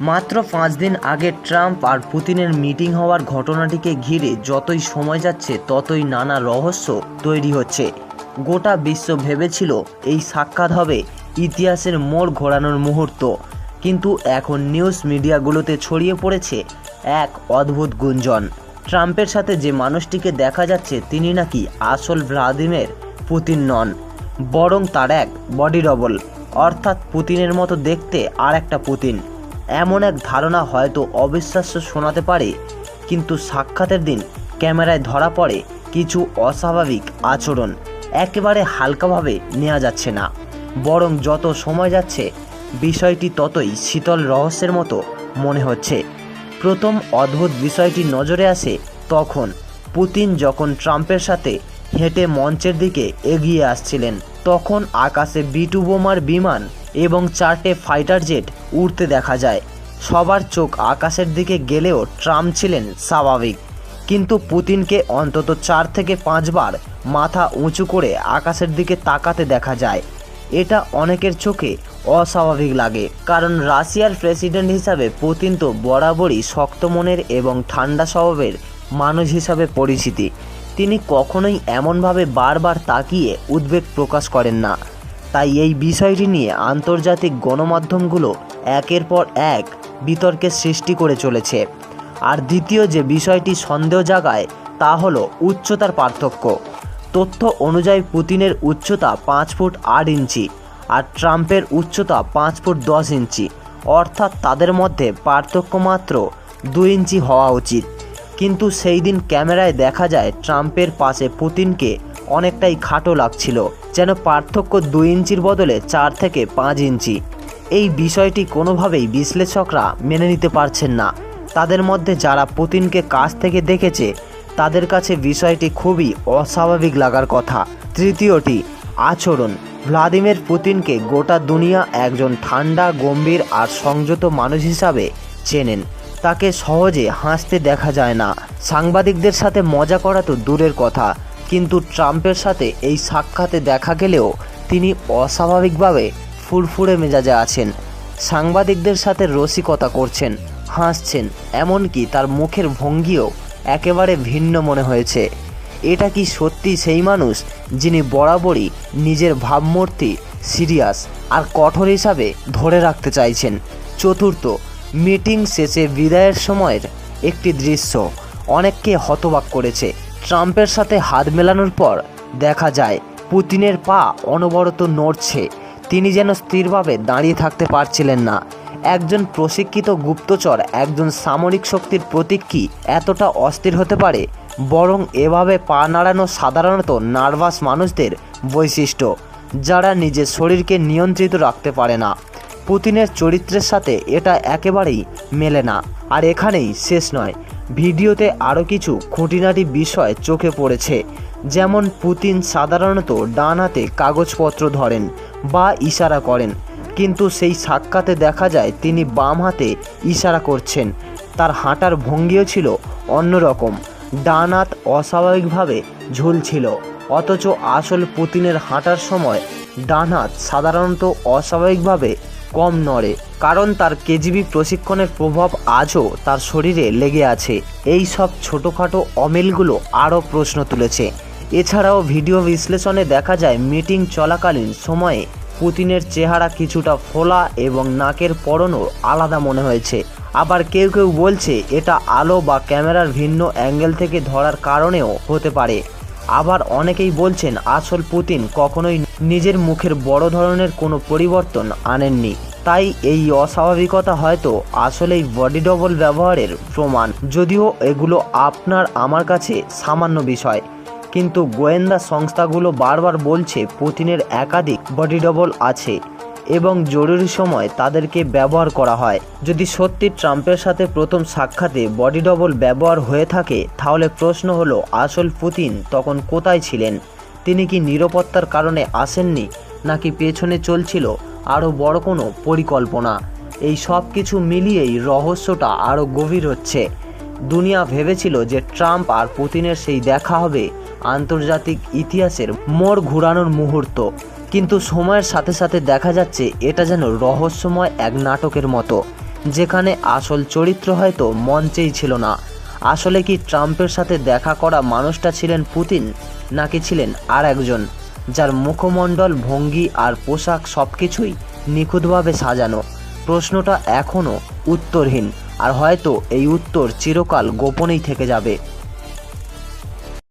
মাত্র পাঁচ দিন আগে ট্রাম্প আর পুতিনের মিটিং হওয়ার ঘটনাটিকে ঘিরে যতই সময় যাচ্ছে, ততই নানা রহস্য তৈরি হচ্ছে। গোটা বিশ্ব ভেবেছিল এই সাক্ষাৎ হবে ইতিহাসের মোড় ঘোরানোর মুহূর্ত। কিন্তু এখন নিউজ মিডিয়াগুলোতে ছড়িয়ে পড়েছে এক অদ্ভুত গুঞ্জন। ট্রাম্পের সাথে যে মানুষটিকে দেখা যাচ্ছে, তিনি নাকি আসল ভ্লাদিমির পুতিন নন, বরং তার এক বডি ডবল, অর্থাৎ পুতিনের মতো দেখতে আর একটা পুতিন। এমন এক ধারণা হয়তো অবিশ্বাস্য শোনাতে পারে, কিন্তু সাক্ষাতের দিন ক্যামেরায় ধরা পড়ে কিছু অস্বাভাবিক আচরণ একেবারে হালকাভাবে নেওয়া যাচ্ছে না। বরং যত সময় যাচ্ছে, বিষয়টি ততই শীতল রহস্যের মতো মনে হচ্ছে। প্রথম অদ্ভুত বিষয়টি নজরে আসে তখন পুতিন যখন ট্রাম্পের সাথে হেঁটে মঞ্চের দিকে এগিয়ে আসছিলেন, তখন আকাশে বিটু বোমার বিমান এবং চারটে ফাইটার জেট উড়তে দেখা যায়। সবার চোখ আকাশের দিকে গেলেও ট্রাম্প ছিলেন স্বাভাবিক। কিন্তু পুতিনকে অন্তত চার থেকে পাঁচবার মাথা উঁচু করে আকাশের দিকে তাকাতে দেখা যায়। এটা অনেকের চোখে অস্বাভাবিক লাগে। কারণ রাশিয়ার প্রেসিডেন্ট হিসাবে পুতিন তো বরাবরই শক্ত মনের এবং ঠান্ডা স্বভাবের মানুষ হিসাবে পরিচিতি। তিনি কখনোই এমনভাবে বারবার তাকিয়ে উদ্বেগ প্রকাশ করেন না। তাই এই বিষয়টি নিয়ে আন্তর্জাতিক গণমাধ্যমগুলো একের পর এক বিতর্কের সৃষ্টি করে চলেছে। আর দ্বিতীয় যে বিষয়টি সন্দেহ জাগায়, তা হলো উচ্চতার পার্থক্য। তথ্য অনুযায়ী পুতিনের উচ্চতা পাঁচ ফুট আট ইঞ্চি আর ট্রাম্পের উচ্চতা পাঁচ ফুট দশ ইঞ্চি। অর্থাৎ তাদের মধ্যে পার্থক্য মাত্র দুই ইঞ্চি হওয়া উচিত। কিন্তু সেই দিন ক্যামেরায় দেখা যায় ট্রাম্পের পাশে পুতিনকে অনেকটাই খাটো লাগছিল, যেন পার্থক্য দুই ইঞ্চির বদলে চার থেকে পাঁচ ইঞ্চি। এই বিষয়টি কোনোভাবেই বিশ্লেষকরা মেনে নিতে পারছেন না। তাদের মধ্যে যারা পুতিনকে কাছ থেকে দেখেছে, তাদের কাছে বিষয়টি খুবই অস্বাভাবিক লাগার কথা। তৃতীয়টি, আচরণ। ভ্লাদিমির পুতিনকে গোটা দুনিয়া একজন ঠান্ডা, গম্ভীর আর সংযত মানুষ হিসাবে চেনেন। তাকে সহজে হাসতে দেখা যায় না। সাংবাদিকদের সাথে মজা করা তো দূরের কথা। কিন্তু ট্রাম্পের সাথে এই সাক্ষাতে দেখা গেলেও তিনি অস্বাভাবিকভাবে ফুরফুরে মেজাজে আছেন। সাংবাদিকদের সাথে রসিকতা করছেন, হাসছেন, এমনকি তার মুখের ভঙ্গিও একেবারে ভিন্ন মনে হয়েছে। এটা কি সত্যি সেই মানুষ যিনি বরাবরই নিজের ভাবমূর্তি সিরিয়াস আর কঠোর হিসাবে ধরে রাখতে চাইছেন? চতুর্থ, মিটিং শেষে বিদায়ের সময়ের একটি দৃশ্য। অনেককে হতবাক করেছে। ট্রাম্পের সাথে হাত মেলানোর পর দেখা যায়, পুতিনের পা অনবরত নড়ছে। তিনি যেন স্থিরভাবে দাঁড়িয়ে থাকতে পারছিলেন না। একজন প্রশিক্ষিত গুপ্তচর, একজন সামরিক শক্তির প্রতীক কি এতটা অস্থির হতে পারে? বরং এভাবে পা নাড়ানো সাধারণত নার্ভাস মানুষদের বৈশিষ্ট্য, যারা নিজের শরীরকে নিয়ন্ত্রিত রাখতে পারে না। পুতিনের চরিত্রের সাথে এটা একেবারেই মেলে না। আর এখানেই শেষ নয়। ভিডিওতে আরও কিছু খুঁটিনাটি বিষয় চোখে পড়েছে। যেমন পুতিন সাধারণত ডান হাতে কাগজপত্র ধরেন বা ইশারা করেন, কিন্তু সেই সাক্ষাতে দেখা যায় তিনি বাম হাতে ইশারা করছেন। তার হাঁটার ভঙ্গিও ছিল অন্যরকম। ডান হাত অস্বাভাবিকভাবে ঝুলছিল, অথচ আসল পুতিনের হাঁটার সময় ডান হাত সাধারণত অস্বাভাবিকভাবে কম নড়ে, কারণ তার কেজিবি প্রশিক্ষণের প্রভাব আজও তার শরীরে লেগে আছে। এই সব ছোটোখাটো অমিলগুলো আরও প্রশ্ন তুলেছে। এছাড়াও ভিডিও বিশ্লেষণে দেখা যায়, মিটিং চলাকালীন সময়ে পুতিনের চেহারা কিছুটা ফোলা এবং নাকের পরনও আলাদা মনে হয়েছে। আবার কেউ কেউ বলছে, এটা আলো বা ক্যামেরার ভিন্ন অ্যাঙ্গেল থেকে ধরার কারণেও হতে পারে। আবার অনেকেই বলছেন, আসল পুতিন কখনোই নিজের মুখের বড় ধরনের কোনো পরিবর্তন আনেননি। তাই এই অস্বাভাবিকতা হয়তো আসলেই বডি ডবল ব্যবহারের প্রমাণ। যদিও এগুলো আপনার আমার কাছে সামান্য বিষয়। কিন্তু গোয়েন্দা সংস্থাগুলো বারবার বলছে পুতিনের একাধিক বডি ডবল আছে এবং জরুরি সময় তাদেরকে ব্যবহার করা হয়। যদি সত্যি ট্রাম্পের সাথে প্রথম সাক্ষাতে বডি ডবল ব্যবহার হয়ে থাকে, তাহলে প্রশ্ন হলো, আসল পুতিন তখন কোথায় ছিলেন? তিনি কি নিরাপত্তার কারণে আসেননি, নাকি পেছনে চলছিল আরও বড় কোনো পরিকল্পনা? এই সব কিছু মিলিয়েই রহস্যটা আরও গভীর হচ্ছে। দুনিয়া ভেবেছিল যে ট্রাম্প আর পুতিনের সেই দেখা হবে আন্তর্জাতিক ইতিহাসের মোড় ঘুরানোর মুহূর্ত। কিন্তু সময়ের সাথে সাথে দেখা যাচ্ছে এটা যেন রহস্যময় এক নাটকের মতো, যেখানে আসল চরিত্র হয়তো মঞ্চেই ছিল না। আসলে কি ট্রাম্পের সাথে দেখা করা মানুষটা ছিলেন পুতিন, নাকি ছিলেন আর একজন, যার মুখমণ্ডল, ভঙ্গি আর পোশাক সব কিছুই নিখুঁতভাবে সাজানো? প্রশ্নটা এখনও উত্তরহীন, আর হয়তো এই উত্তর চিরকাল গোপনেই থেকে যাবে।